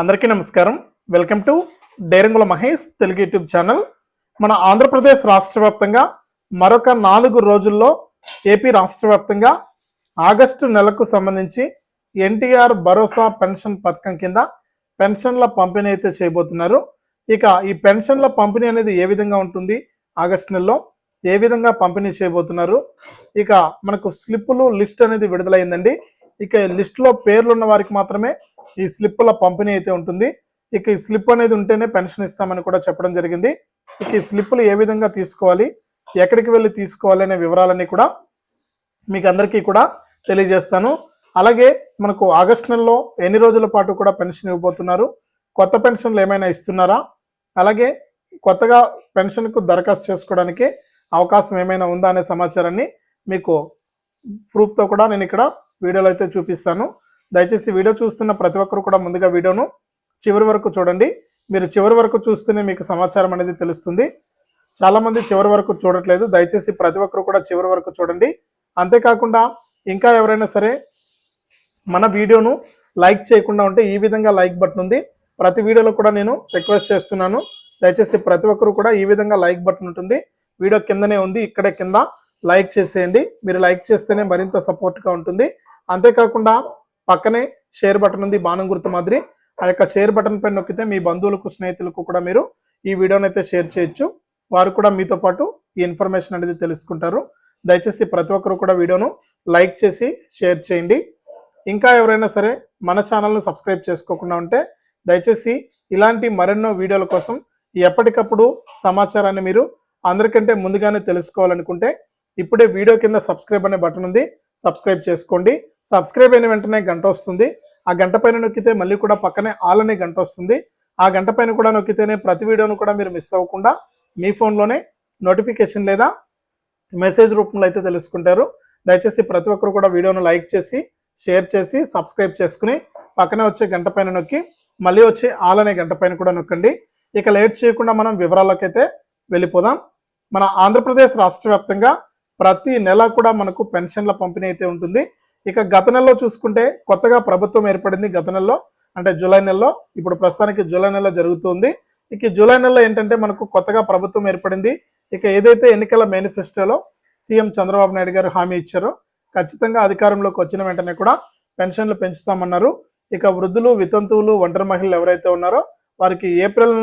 అందరికీ నమస్కారం. Welcome to డైరంగుల మహేష్ తెలుగు యూట్యూబ్ ఛానల్. మన ఆంధ్రప్రదేశ్ రాష్ట్ర వ్యాప్తంగా మరొక నాలుగు రోజుల్లో ఏపీ రాష్ట్ర వ్యాప్తంగా ఆగస్టు నెలకు సంబంధించి ఎన్టీఆర్ భరోసా పెన్షన్ పథకం కింద పెన్షన్ల పంపిణీ అయితే చేయబోతున్నారు. ఇక ఈ పెన్షన్ల పంపిణీ అనేది ఏ విధంగా ఉంటుంది? ఆగస్టు నెలలో ఏ విధంగా పంపిణీ చేయబోతున్నారు? ఇక మనకు స్లిప్పులు లిస్ట్ అనేది విడుదలైందండి. ఇక లిస్ట్లో లిస్టులో పేర్లు ఉన్న వారికి మాత్రమే ఈ స్లిప్పుల పంపిణీ అయితే ఉంటుంది. ఇక ఈ స్లిప్ అనేది ఉంటేనే పెన్షన్ ఇస్తామని కూడా చెప్పడం జరిగింది. ఇక ఈ స్లిప్పులు ఏ విధంగా తీసుకోవాలి ఎక్కడికి వెళ్ళి తీసుకోవాలి అనే వివరాలన్నీ కూడా మీకు అందరికీ కూడా తెలియజేస్తాను. అలాగే మనకు ఆగస్ట్ నెలలో ఎన్ని రోజుల పాటు కూడా పెన్షన్ ఇవ్వబోతున్నారు కొత్త పెన్షన్లు ఏమైనా ఇస్తున్నారా అలాగే కొత్తగా పెన్షన్కు దరఖాస్తు చేసుకోవడానికి అవకాశం ఏమైనా ఉందా అనే సమాచారాన్ని మీకు ప్రూఫ్తో కూడా నేను ఇక్కడ వీడియోలో అయితే చూపిస్తాను. దయచేసి వీడియో చూస్తున్న ప్రతి ఒక్కరు కూడా ముందుగా వీడియోను చివరి వరకు చూడండి. మీరు చివరి వరకు చూస్తేనే మీకు సమాచారం అనేది తెలుస్తుంది. చాలామంది చివరి వరకు చూడట్లేదు. దయచేసి ప్రతి ఒక్కరు కూడా చివరి వరకు చూడండి. అంతేకాకుండా ఇంకా ఎవరైనా సరే మన వీడియోను లైక్ చేయకుండా ఉంటే ఈ విధంగా లైక్ బటన్ ఉంది. ప్రతి వీడియోలో కూడా నేను రిక్వెస్ట్ చేస్తున్నాను. దయచేసి ప్రతి ఒక్కరు కూడా ఈ విధంగా లైక్ బటన్ ఉంటుంది. వీడియో కిందనే ఉంది. ఇక్కడే కింద లైక్ చేసేయండి. మీరు లైక్ చేస్తేనే మరింత సపోర్ట్గా ఉంటుంది. అంతేకాకుండా పక్కనే షేర్ బటన్ ఉంది బాణం గుర్తు మాదిరి. ఆ యొక్క షేర్ బటన్ పైన నొక్కితే మీ బంధువులకు స్నేహితులకు కూడా మీరు ఈ వీడియోని అయితే షేర్ చేయొచ్చు. వారు కూడా మీతో పాటు ఈ ఇన్ఫర్మేషన్ అనేది తెలుసుకుంటారు. దయచేసి ప్రతి ఒక్కరు కూడా వీడియోను లైక్ చేసి షేర్ చేయండి. ఇంకా ఎవరైనా సరే మన ఛానల్ను సబ్స్క్రైబ్ చేసుకోకుండా ఉంటే దయచేసి ఇలాంటి మరెన్నో వీడియోల కోసం ఎప్పటికప్పుడు సమాచారాన్ని మీరు అందరికంటే ముందుగానే తెలుసుకోవాలనుకుంటే ఇప్పుడే వీడియో కింద సబ్స్క్రైబ్ అనే బటన్ ఉంది సబ్స్క్రైబ్ చేసుకోండి. సబ్స్క్రైబ్ అయిన వెంటనే గంట వస్తుంది. ఆ గంట పైన నొక్కితే మళ్ళీ కూడా పక్కనే ఆల్ అనే గంట వస్తుంది. ఆ గంట పైన కూడా నొక్కితేనే ప్రతి వీడియోను కూడా మీరు మిస్ అవ్వకుండా మీ ఫోన్లోనే నోటిఫికేషన్ లేదా మెసేజ్ రూపంలో అయితే తెలుసుకుంటారు. దయచేసి ప్రతి ఒక్కరు కూడా వీడియోను లైక్ చేసి షేర్ చేసి సబ్స్క్రైబ్ చేసుకుని పక్కనే వచ్చే గంట పైన నొక్కి మళ్ళీ వచ్చే ఆల్ అనే గంట పైన కూడా నొక్కండి. ఇక లేట్ చేయకుండా మనం వివరాల్లోకి అయితే వెళ్ళిపోదాం. మన ఆంధ్రప్రదేశ్ రాష్ట్ర వ్యాప్తంగా ప్రతి నెల కూడా మనకు పెన్షన్ల పంపిణీ అయితే ఉంటుంది. ఇక గత నెలలో చూసుకుంటే కొత్తగా ప్రభుత్వం ఏర్పడింది గత నెలలో అంటే జూలై నెలలో. ఇప్పుడు ప్రస్తుతానికి జూలై నెలలో జరుగుతుంది. ఇక జూలై నెలలో ఏంటంటే మనకు కొత్తగా ప్రభుత్వం ఏర్పడింది. ఇక ఏదైతే ఎన్నికల మేనిఫెస్టోలో సీఎం చంద్రబాబు నాయుడు గారు హామీ ఇచ్చారో ఖచ్చితంగా అధికారంలోకి వచ్చిన వెంటనే కూడా పెన్షన్లు పెంచుతామన్నారు. ఇక వృద్ధులు వితంతువులు ఒంటరి మహిళలు ఎవరైతే ఉన్నారో వారికి ఏప్రిల్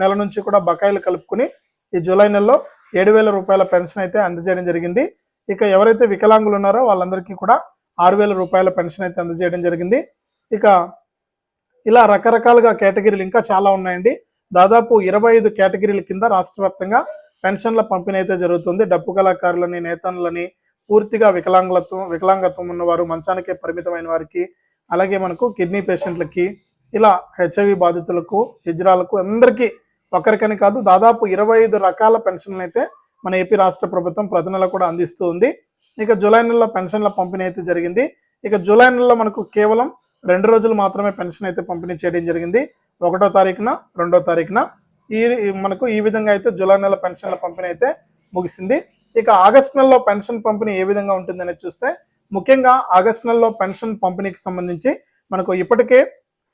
నెల నుంచి కూడా బకాయిలు కలుపుకుని ఈ జూలై నెలలో ఏడు వేల రూపాయల పెన్షన్ అయితే అందజేయడం జరిగింది. ఇక ఎవరైతే వికలాంగులు ఉన్నారో వాళ్ళందరికీ కూడా ఆరు వేల రూపాయల పెన్షన్ అయితే అందజేయడం జరిగింది. ఇక ఇలా రకరకాలుగా కేటగిరీలు ఇంకా చాలా ఉన్నాయండి. దాదాపు ఇరవై ఐదు కేటగిరీల కింద రాష్ట్ర వ్యాప్తంగా పెన్షన్ల పంపిణీ అయితే జరుగుతుంది. డప్పు కళాకారులని నేతన్లని పూర్తిగా వికలాంగత్వం వికలాంగత్వం ఉన్నవారు మంచానికే పరిమితమైన వారికి అలాగే మనకు కిడ్నీ పేషెంట్లకి ఇలా హెచ్ఐవి బాధితులకు హిజ్రాలకు అందరికీ ఒకరికని కాదు దాదాపు ఇరవై ఐదు రకాల పెన్షన్లు అయితే మన ఏపీ రాష్ట్ర ప్రభుత్వం ప్రతి నెల కూడా అందిస్తూ ఉంది. ఇక జూలై నెలలో పెన్షన్ల పంపిణీ అయితే జరిగింది. ఇక జూలై నెలలో మనకు కేవలం రెండు రోజులు మాత్రమే పెన్షన్ అయితే పంపిణీ చేయడం జరిగింది. ఒకటో తారీఖున రెండో తారీఖున ఈ మనకు ఈ విధంగా అయితే జూలై నెల పెన్షన్ల పంపిణీ అయితే ముగిసింది. ఇక ఆగస్ట్ నెలలో పెన్షన్ పంపిణీ ఏ విధంగా ఉంటుందని చూస్తే ముఖ్యంగా ఆగస్ట్ నెలలో పెన్షన్ పంపిణీకి సంబంధించి మనకు ఇప్పటికే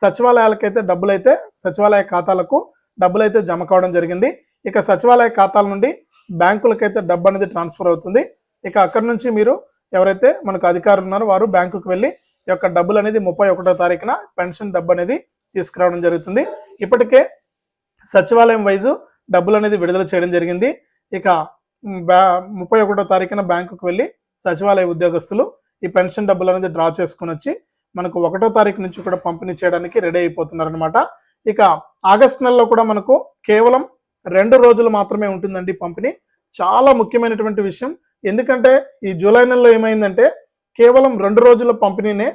సచివాలయాలకైతే డబ్బులు అయితే సచివాలయ ఖాతాలకు డబ్బులు అయితే జమ కావడం జరిగింది. ఇక సచివాలయ ఖాతాల నుండి బ్యాంకులకైతే డబ్బు అనేది ట్రాన్స్ఫర్ అవుతుంది. ఇక అక్కడి నుంచి మీరు ఎవరైతే మనకు అధికారులు ఉన్నారో వారు బ్యాంకుకు వెళ్ళి ఈ యొక్క డబ్బులు అనేది ముప్పై ఒకటో తారీఖున పెన్షన్ డబ్బు అనేది తీసుకురావడం జరుగుతుంది. ఇప్పటికే సచివాలయం వైజు డబ్బులు అనేది విడుదల చేయడం జరిగింది. ఇక బ్యా ముప్పై ఒకటో తారీఖున బ్యాంకుకు వెళ్ళి సచివాలయ ఉద్యోగస్తులు ఈ పెన్షన్ డబ్బులు అనేది డ్రా చేసుకుని వచ్చి మనకు ఒకటో తారీఖు నుంచి కూడా పంపిణీ చేయడానికి రెడీ అయిపోతున్నారు అనమాట ఇక ఆగస్ట్ నెలలో కూడా మనకు కేవలం రెండు రోజులు మాత్రమే ఉంటుందండి పంపిణీ. చాలా ముఖ్యమైనటువంటి విషయం ఎందుకంటే ఈ జూలై నెలలో ఏమైందంటే కేవలం రెండు రోజుల పంపిణీనే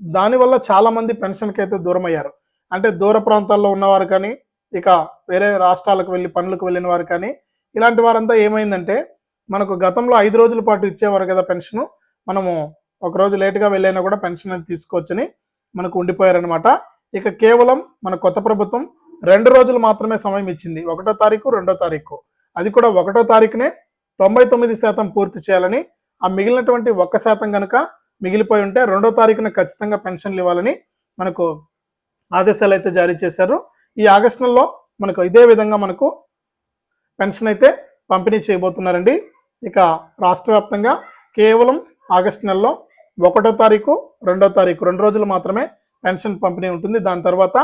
దానివల్ల చాలామంది పెన్షన్కి అయితే దూరం అయ్యారు అంటే దూర ప్రాంతాల్లో ఉన్నవారు కానీ ఇక వేరే రాష్ట్రాలకు వెళ్ళి పనులకు వెళ్ళిన వారు కానీ ఇలాంటి వారంతా ఏమైందంటే మనకు గతంలో ఐదు రోజుల పాటు ఇచ్చేవారు కదా పెన్షన్ మనము ఒక రోజు లేటుగా వెళ్ళైనా కూడా పెన్షన్ అనేది తీసుకోవచ్చని మనకు ఉండిపోయారనమాట ఇక కేవలం మన కొత్త ప్రభుత్వం రెండు రోజులు మాత్రమే సమయం ఇచ్చింది ఒకటో తారీఖు రెండో తారీఖు. అది కూడా ఒకటో తారీఖునే తొంభై తొమ్మిది శాతం పూర్తి చేయాలని ఆ మిగిలినటువంటి ఒక్క శాతం కనుక మిగిలిపోయి ఉంటే రెండో తారీఖున ఖచ్చితంగా పెన్షన్లు ఇవ్వాలని మనకు ఆదేశాలు అయితే జారీ చేశారు. ఈ ఆగస్టు నెలలో మనకు ఇదే విధంగా మనకు పెన్షన్ అయితే పంపిణీ చేయబోతున్నారండి. ఇక రాష్ట్ర వ్యాప్తంగా కేవలం ఆగస్టు నెలలో ఒకటో తారీఖు రెండో తారీఖు రెండు రోజులు మాత్రమే పెన్షన్ పంపిణీ ఉంటుంది. దాని తర్వాత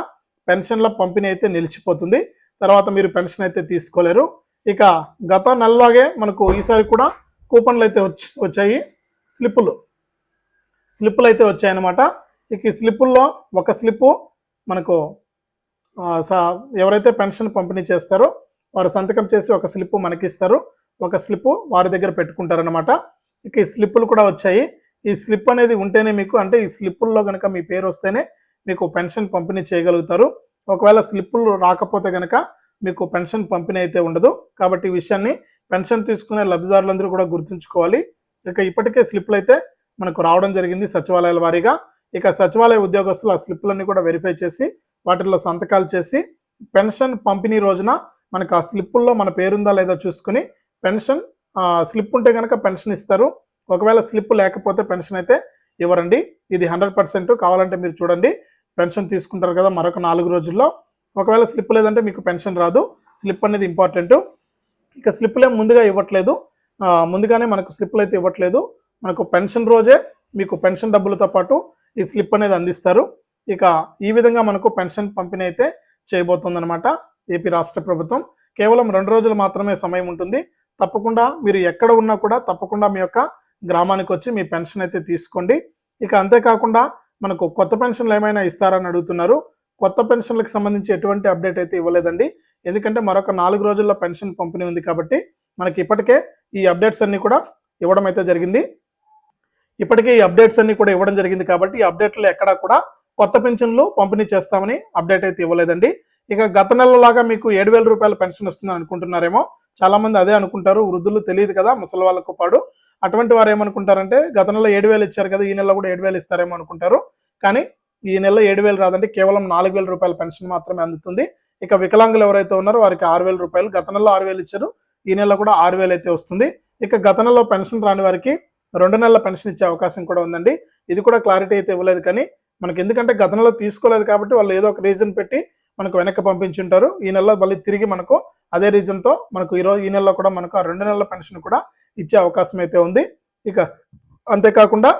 పెన్షన్ల పంపిణీ అయితే నిలిచిపోతుంది. తర్వాత మీరు పెన్షన్ అయితే తీసుకోలేరు. ఇక గత నెలలాగే మనకు ఈసారి కూడా కూపన్లు అయితే వచ్చి వచ్చాయి. స్లిప్పులు. స్లిప్పులు అయితే వచ్చాయన్నమాట. ఇక ఈ స్లిప్పుల్లో ఒక స్లిప్పు మనకు ఎవరైతే పెన్షన్ పంపిణీ చేస్తారో వారు సంతకం చేసి ఒక స్లిప్పు మనకి ఇస్తారు ఒక స్లిప్పు వారి దగ్గర పెట్టుకుంటారనమాట ఇక ఈ స్లిప్పులు కూడా వచ్చాయి. ఈ స్లిప్ అనేది ఉంటేనే మీకు అంటే ఈ స్లిప్పుల్లో కనుక మీ పేరు వస్తేనే మీకు పెన్షన్ పంపిణీ చేయగలుగుతారు. ఒకవేళ స్లిప్పులు రాకపోతే కనుక మీకు పెన్షన్ పంపిణీ అయితే ఉండదు. కాబట్టి ఈ విషయాన్ని పెన్షన్ తీసుకునే లబ్ధిదారులందరూ కూడా గుర్తుంచుకోవాలి. ఇక ఇప్పటికే స్లిప్లు అయితే మనకు రావడం జరిగింది సచివాలయాల వారీగా. ఇక సచివాలయ ఉద్యోగస్తులు ఆ స్లిప్లన్నీ కూడా వెరిఫై చేసి వాటిల్లో సంతకాలు చేసి పెన్షన్ పంపిణీ రోజున మనకు ఆ స్లిప్పుల్లో మన పేరుందా లేదా చూసుకుని పెన్షన్ స్లిప్ ఉంటే కనుక పెన్షన్ ఇస్తారు. ఒకవేళ స్లిప్ లేకపోతే పెన్షన్ అయితే ఇవ్వరండి. ఇది హండ్రెడ్ పర్సెంట్ కావాలంటే మీరు చూడండి. పెన్షన్ తీసుకుంటారు కదా మరొక నాలుగు రోజుల్లో. ఒకవేళ స్లిప్ లేదంటే మీకు పెన్షన్ రాదు. స్లిప్ అనేది ఇంపార్టెంట్ ఇక స్లిప్లు ఏం ముందుగా ఇవ్వట్లేదు. ముందుగానే మనకు స్లిప్లు అయితే ఇవ్వట్లేదు. మనకు పెన్షన్ రోజే మీకు పెన్షన్ డబ్బులతో పాటు ఈ స్లిప్ అనేది అందిస్తారు. ఇక ఈ విధంగా మనకు పెన్షన్ పంపిణీ అయితే చేయబోతుందన్నమాట ఏపీ రాష్ట్ర ప్రభుత్వం. కేవలం రెండు రోజులు మాత్రమే సమయం ఉంటుంది. తప్పకుండా మీరు ఎక్కడ ఉన్నా కూడా తప్పకుండా మీ యొక్క గ్రామానికి వచ్చి మీ పెన్షన్ అయితే తీసుకోండి. ఇక అంతేకాకుండా మనకు కొత్త పెన్షన్లు ఏమైనా ఇస్తారని అడుగుతున్నారు. కొత్త పెన్షన్లకు సంబంధించి ఎటువంటి అప్డేట్ అయితే ఇవ్వలేదండి. ఎందుకంటే మరొక నాలుగు రోజుల్లో పెన్షన్ పంపిణీ ఉంది కాబట్టి మనకి ఇప్పటికే ఈ అప్డేట్స్ అన్నీ కూడా ఇవ్వడం అయితే జరిగింది. ఇప్పటికే ఈ అప్డేట్స్ అన్నీ కూడా ఇవ్వడం జరిగింది కాబట్టి ఈ అప్డేట్లు ఎక్కడా కూడా కొత్త పెన్షన్లు పంపిణీ చేస్తామని అప్డేట్ అయితే ఇవ్వలేదండి. ఇక గత నెలలాగా మీకు ఏడు వేల రూపాయల పెన్షన్ వస్తుందని అనుకుంటున్నారేమో. చాలామంది అదే అనుకుంటారు. వృద్ధులు తెలియదు కదా ముసలి వాళ్ళకు పాడు. అటువంటి వారు ఏమనుకుంటారంటే గత నెల ఏడు వేలు ఇచ్చారు కదా ఈ నెల కూడా ఏడు వేలు ఇస్తారేమో అనుకుంటారు. కానీ ఈ నెల ఏడు వేలు రాదండి. కేవలం నాలుగు వేల రూపాయల పెన్షన్ మాత్రమే అందుతుంది. ఇక వికలాంగులు ఎవరైతే ఉన్నారో వారికి ఆరు వేల రూపాయలు గత నెలలో ఆరు వేలు ఇచ్చారు. ఈ నెల కూడా ఆరు వేలు అయితే వస్తుంది. ఇక గత నెలలో పెన్షన్ రాని వారికి రెండు నెలల పెన్షన్ ఇచ్చే అవకాశం కూడా ఉందండి. ఇది కూడా క్లారిటీ అయితే ఇవ్వలేదు కానీ మనకి ఎందుకంటే గత నెలలో తీసుకోలేదు కాబట్టి వాళ్ళు ఏదో ఒక రీజన్ పెట్టి మనకు వెనక్కి పంపించుంటారు. ఈ నెలలో మళ్ళీ తిరిగి మనకు అదే రీజన్తో మనకు ఈరోజు ఈ నెలలో కూడా మనకు ఆ రెండు నెలల పెన్షన్ కూడా ఇచ్చే అవకాశం అయితే ఉంది. ఇక అంతేకాకుండా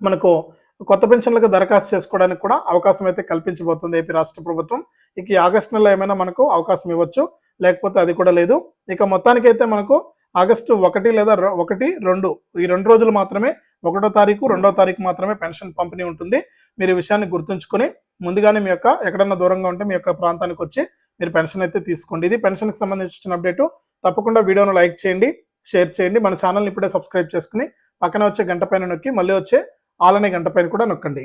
మనకు కొత్త పెన్షన్లకు దరఖాస్తు చేసుకోవడానికి కూడా అవకాశం అయితే కల్పించబోతుంది ఏపీ రాష్ట్ర ప్రభుత్వం. ఇక ఆగస్టు నెలలో ఏమైనా మనకు అవకాశం ఇవ్వచ్చు లేకపోతే అది కూడా లేదు. ఇక మొత్తానికైతే మనకు ఆగస్టు ఒకటి లేదా ఒకటి రెండు ఈ రెండు రోజులు మాత్రమే ఒకటో తారీఖు రెండో తారీఖు మాత్రమే పెన్షన్ పంపిణీ ఉంటుంది. మీరు ఈ విషయాన్ని గుర్తుంచుకొని ముందుగానే మీ యొక్క ఎక్కడన్నా దూరంగా ఉంటే మీ యొక్క ప్రాంతానికి వచ్చి మీరు పెన్షన్ అయితే తీసుకోండి. ఇది పెన్షన్కి సంబంధించిన అప్డేటు. తప్పకుండా వీడియోను లైక్ చేయండి షేర్ చేయండి. మన ఛానల్ని ఇప్పుడే సబ్స్క్రైబ్ చేసుకుని పక్కన వచ్చే గంట పైన నొక్కి మళ్ళీ వచ్చే ఆలనే గంట పైన కూడా నొక్కండి.